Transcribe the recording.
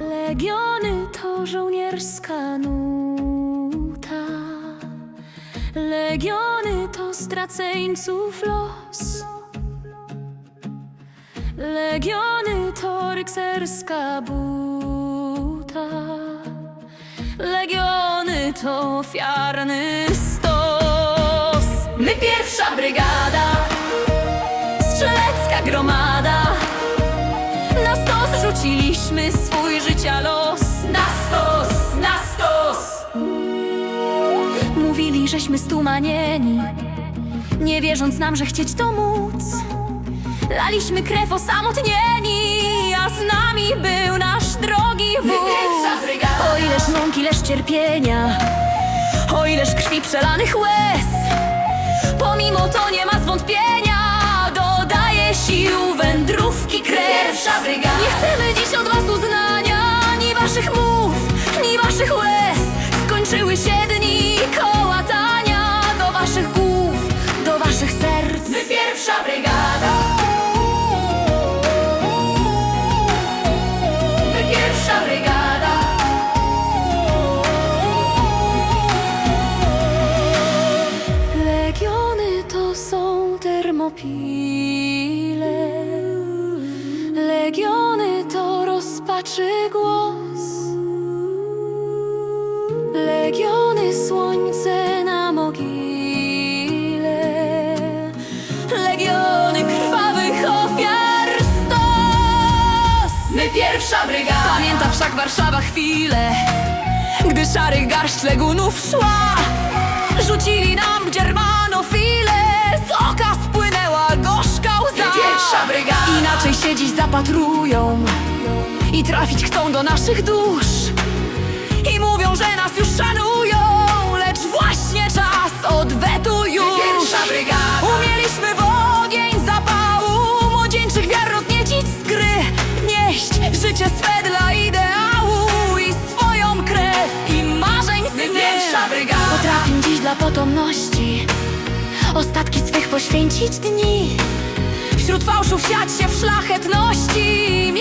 Legiony to żołnierska nuta. Legiony to straceńców los. Legiony to rykserska buta. Ofiarny stos. My pierwsza brygada, strzelecka gromada. Na stos rzuciliśmy swój życia los. Na stos, na stos. Mówili, żeśmy stumanieni, nie wierząc nam, że chcieć to móc. Laliśmy krew osamotnieni, ileż cierpienia, o ileż krwi przelanych łez. Pomimo to nie ma zwątpienia, dodaje sił wędrówki krew. Pierwsza brygada. Nie chcemy termopile. Legiony to rozpaczy głos. Legiony słońce na mogile. Legiony krwawych ofiar stos. My pierwsza brygada Pamięta wszak Warszawa chwilę, gdy szarych garść legunów szła. Rzucili nam Brygada. Inaczej się dziś zapatrują i trafić chcą do naszych dusz. I mówią, że nas już szanują, lecz właśnie czas odwetu już. Pierwsza brygada. Umieliśmy w ogień zapału Młodzieńczych wiar rozniecić z gry Nieść życie swe dla ideału I swoją krew i marzeń My sny pierwsza brygada Potrafię dziś dla potomności Ostatki swych poświęcić dni Wśród fałszów siać się w szlachetności